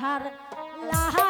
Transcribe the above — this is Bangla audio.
তাহার লাহা